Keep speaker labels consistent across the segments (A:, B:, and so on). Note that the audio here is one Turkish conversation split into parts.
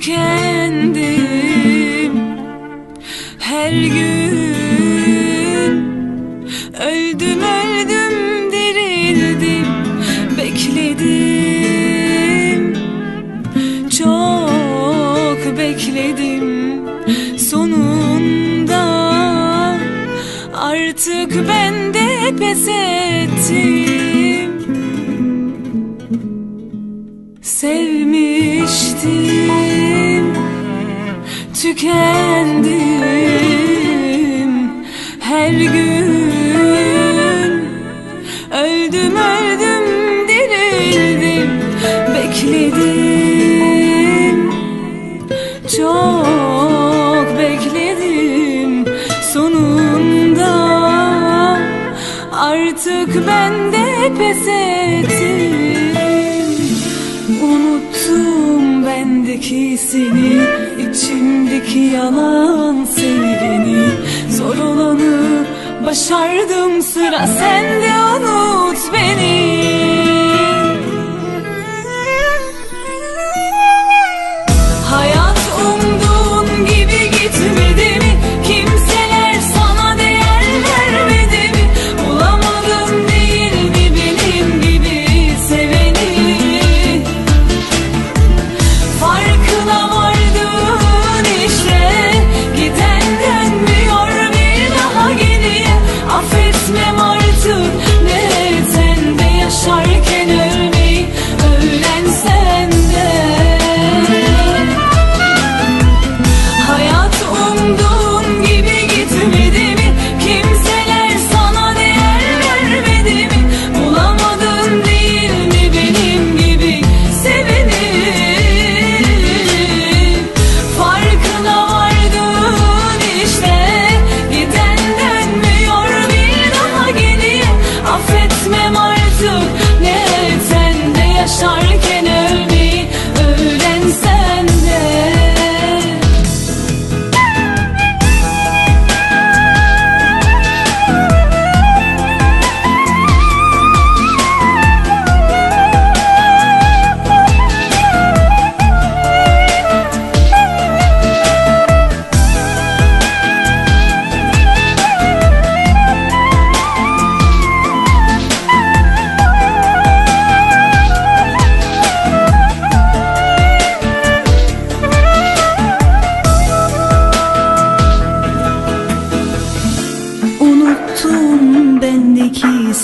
A: tükendim Her gün öldüm öldüm dirildim Bekledim. Çok bekledim. Sonunda artık ben de pes ettim. Sevmiştim tükendim. Her gün öldüm öldüm dirildim bekledim. Çok bekledim sonunda. Artık ben de pes ettim. Unuttum bendeki seni içimdeki yalan sevgini Zor olanı başardım. Sıra sende unut beni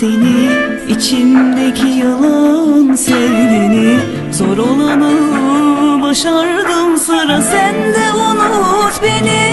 B: seni içimdeki yalan sevdiğini Zor olanı başardım sıra sende unut beni